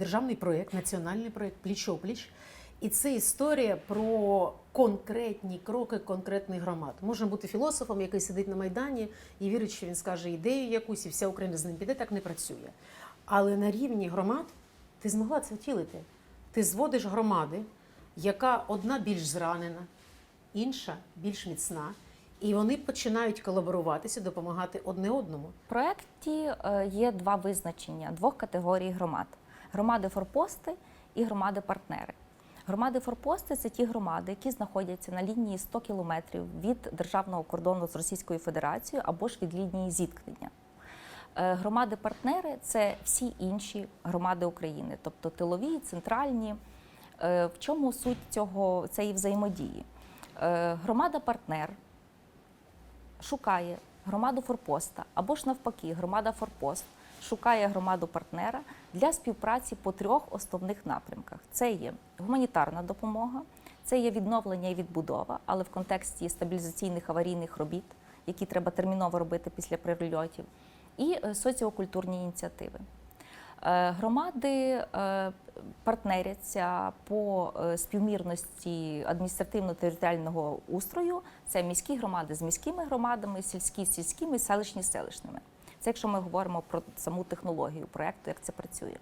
Державний проєкт, національний проєкт пліч-опліч. І це історія про конкретні кроки конкретних громад. Можна бути філософом, який сидить на Майдані і вірить, що він скаже ідею якусь, і вся Україна з ним піде, так не працює. Але на рівні громад ти змогла це втілити. Ти зводиш громади, яка одна більш зранена, інша більш міцна, і вони починають колаборуватися, допомагати одне одному. В проєкті е, є два визначення двох категорій громад: громади форпости і громади партнери. Громади форпости це ті громади, які знаходяться на лінії 100 кілометрів від державного кордону з Російською Федерацією або ж від лінії зіткнення. Е, Громади-партнери це всі інші громади України, тобто тилові, центральні. Е, В чому суть цього цієї взаємодії? Е, Громада-партнер шукає громаду форпоста або ж навпаки, громада форпост шукає громаду партнера для співпраці по трьох основних напрямках: це є гуманітарна допомога, це є відновлення і відбудова, але в контексті стабілізаційних аварійних робіт, які треба терміново робити після прильотів, і е, соціокультурні ініціативи. Е, Громади е, партнеряться по е, співмірності адміністративно-територіального устрою. Це міські громади з міськими громадами, сільські з сільськими, селищні з селищними. Це якщо ми говоримо про саму технологію проекту, як це працює.